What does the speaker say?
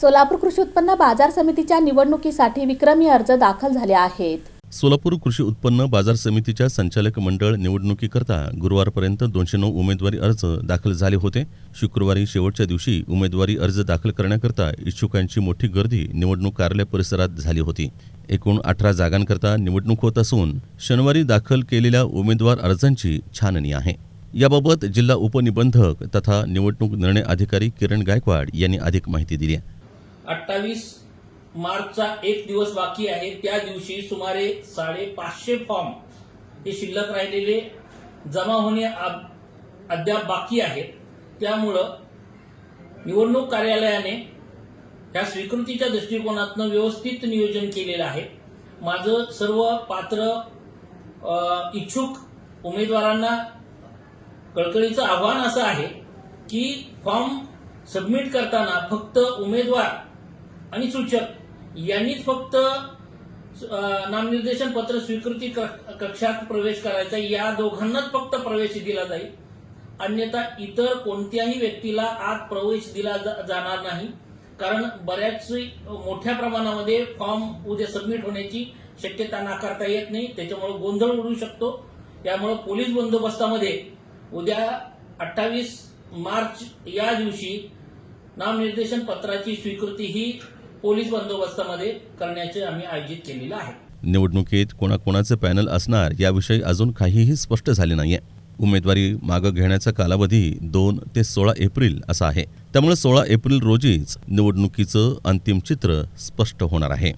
सोलापूर कृषी उत्पन्न बाजार समितीच्या निवडणुकीसाठी विक्रमी अर्ज दाखल झाले आहेत. सोलापूर कृषी उत्पन्न बाजार समितीच्या संचालक मंडळ निवडणुकीकरता गुरुवारपर्यंत दोनशे नऊ उमेदवारी अर्ज दाखल झाले होते. शुक्रवारी शेवटच्या दिवशी उमेदवारी अर्ज दाखल करण्याकरता इच्छुकांची मोठी गर्दी निवडणूक कार्यालय परिसरात झाली होती. एकूण अठरा जागांकरता निवडणूक होत असून शनिवारी दाखल केलेल्या उमेदवार अर्जांची छाननी आहे. याबाबत जिल्हा उपनिबंधक तथा निवडणूक निर्णय अधिकारी किरण गायकवाड यांनी अधिक माहिती दिली आहे. अठ्ठावीस मार्चचा एक दिवस बाकी आहे. त्या दिवशी सुमारे साडेपाचशे फॉर्म हे शिल्लक राहिलेले जमा होणे अद्याप बाकी आहेत त्यामुळं निवडणूक कार्यालयाने या स्वीकृतीच्या दृष्टिकोनातनं व्यवस्थित नियोजन केलेलं आहे. माझं सर्व पात्र इच्छुक उमेदवारांना कळकळीचं आव्हान असं आहे की फॉर्म सबमिट करताना फक्त उमेदवार आणि सूचक. यांनीच फक्त नामनिर्देशन पत्र स्वीकृती क- कक्षात प्रवेश करायचा. या दोघांनाच फक्त प्रवेश दिला जाईल. अन्यथा इतर कोणत्याही व्यक्तीला आत प्रवेश दिला जा- जाणार नाही. कारण बऱ्याच मोठ्या प्रमाणामध्ये फॉर्म उद्या सबमिट होण्याची शक्यता नाकारता येत नाही. त्याच्यामुळे गोंधळ उडू शकतो. त्यामुळे पोलीस बंदोबस्तामध्ये उद्या अठ्ठावीस मार्च या दिवशी नामनिर्देशन पत्राची स्वीकृती ही पोलीस बंदोबस्तामध्ये करण्याचे आम्ही आयोजित केलेलं आहे. निवडणुकीत कोणाकोणाचे पॅनल असणार याविषयी अजून काहीही स्पष्ट झाले नाहीये. उमेदवारी मागं घेण्याचा कालावधी दोन ते सोळा एप्रिल असा आहे. त्यामुळे सोळा एप्रिल रोजीच निवडणुकीचं अंतिम चित्र स्पष्ट होणार आहे.